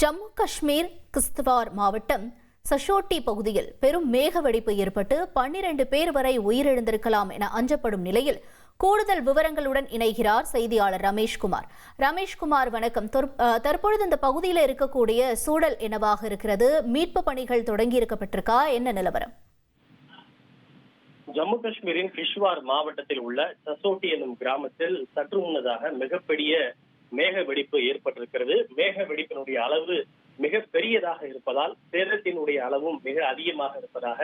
ஜம்மு காஷ்மீர் கிஸ்துவார் மாவட்டம் சஷோட்டி பகுதியில் பெரும் மேக வெடிப்பு ஏற்பட்டு பன்னிரண்டு பேர் வரை உயிரிழந்திருக்கலாம் என அஞ்சப்படும் நிலையில் கூடுதல் விவரங்களுடன் இணைகிறார் செய்தியாளர் ரமேஷ்குமார் ரமேஷ்குமார் வணக்கம். தற்பொழுது இந்த பகுதியில் இருக்கக்கூடிய சூழல் என்னவாக இருக்கிறது? மீட்பு பணிகள் தொடங்கி இருக்கப்பட்டிருக்கா என்ன நிலவரம்? ஜம்மு காஷ்மீரின் கிஷ்வார் மாவட்டத்தில் உள்ள சசோட்டி என்னும் கிராமத்தில் சற்று முன்னதாக மிகப்பெரிய மேக வெடிப்பு ஏற்பட்டிருக்கிறது. மேக வெடிப்பினுடைய அளவு மிக பெரியதாக இருப்பதால் சேதத்தினுடைய அளவும் மிக அதிகமாக இருப்பதாக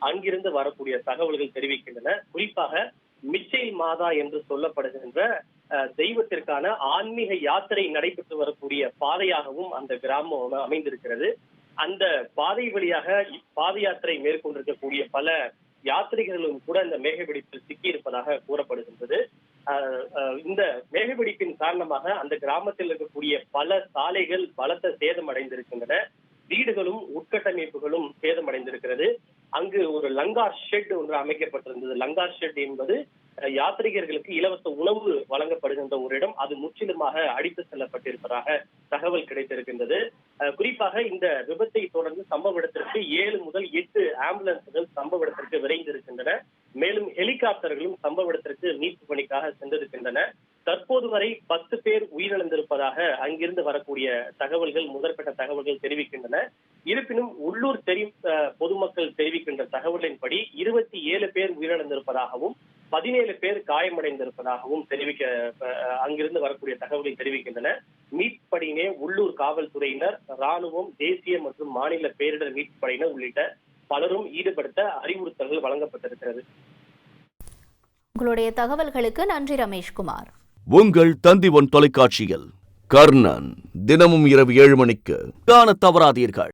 அங்கிருந்து வரக்கூடிய தகவல்கள் தெரிவிக்கின்றன. குறிப்பாக மிச்சைல் மாதா என்று சொல்லப்படுகின்ற அஹ், தெய்வத்திற்கான ஆன்மீக யாத்திரை நடைபெற்று வரக்கூடிய பாதையாகவும் அந்த கிராமம் அமைந்திருக்கிறது. அந்த பாதை வழியாக பாத யாத்திரை மேற்கொண்டிருக்கக்கூடிய பல யாத்திரிகர்களும் கூட இந்த மேகவெடிப்பில் சிக்கியிருப்பதாக கூறப்படுகின்றது. இந்த மேகவெடிப்பின் காரணமாக அந்த கிராமத்தில் இருக்கக்கூடிய பல சாலைகள் பலத்த சேதம் அடைந்திருக்கின்றன வீடுகளும் உட்கட்டமைப்புகளும் சேதமடைந்திருக்கிறது. அங்கு ஒரு லங்கார் ஷெட் ஒன்று அமைக்கப்பட்டிருந்தது. லங்கார் ஷெட் என்பது யாத்ரிகர்களுக்கு யாத்ரீகர்களுக்கு இலவச உணவு வழங்கப்படுகின்ற ஒரு இடம். அது முற்றிலுமாக அடித்து செல்லப்பட்டிருப்பதாக தகவல் கிடைத்திருக்கின்றது. குறிப்பாக இந்த விபத்தை தொடர்ந்து சம்பவ இடத்திற்கு ஏழு முதல் எட்டு ஆம்புலன்ஸ்கள் சம்பவ இடத்திற்கு விரைந்திருக்கின்றன. மேலும் ஹெலிகாப்டர்களும் சம்பவ இடத்திற்கு மீட்பு பணிக்காக சென்றிருக்கின்றன. தற்போது வரை பத்து பேர் உயிரிழந்திருப்பதாக அங்கிருந்து வரக்கூடிய தகவல்கள் முதற்கட்ட தகவல்கள் தெரிவிக்கின்றன. இருப்பினும் உள்ளூர் தெரி பொதுமக்கள் தெரிவிக்கின்ற தகவலின்படி இருபத்தி ஏழு பேர் உயிரிழந்திருப்பதாகவும் பதினேழு பேர் காயமடைந்திருப்பதாகவும் தெரிவிக்க அங்கிருந்து வரக்கூடிய தகவலை தெரிவிக்கின்றன. மீட்பு உள்ளூர் காவல்துறையினர் ராணுவம் தேசிய மற்றும் மாநில பேரிடர் மீட்பு படையினர் உள்ளிட்ட பலரும் ஈடுபடுத்த அறிவுறுத்தல்கள் வழங்கப்பட்டிருக்கிறது. உங்களுடைய தகவல்களுக்கு நன்றி ரமேஷ்குமார். உங்கள் தந்தி ஒன் தொலைக்காட்சியில் கர்ணன் தினமும் இரவு ஏழு மணிக்கு காணத் தவறாதீர்கள்.